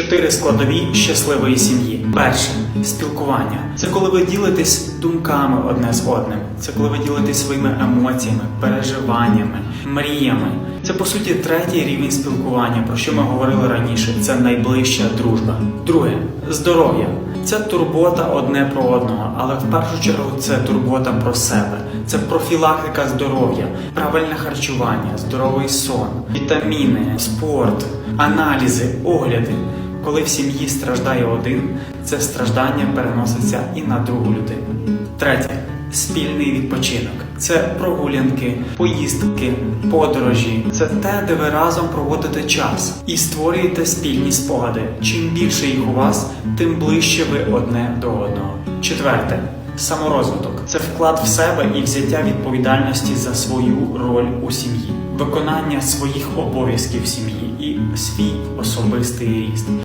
Чотири складові щасливої сім'ї. Перше спілкування. Це коли ви ділитесь думками одне з одним. Це коли ви ділитесь своїми емоціями, переживаннями, мріями. Це по суті третій рівень спілкування, про що ми говорили раніше. Це найближча дружба. Друге здоров'я. Це турбота одне про одного, але в першу чергу це турбота про себе. Це профілактика здоров'я, правильне харчування, здоровий сон, вітаміни, спорт, аналізи, огляди. Коли в сім'ї страждає один, це страждання переноситься і на другу людину. Третє спільний відпочинок. Це прогулянки, поїздки, подорожі. Це те, де ви разом проводите час і створюєте спільні спогади. Чим більше їх у вас, тим ближче ви одне до одного. Четверте саморозвиток це вклад в себе і взяття відповідальності за свою роль у сім'ї, виконання своїх обов'язків в сім'ї і свій особистий ріст.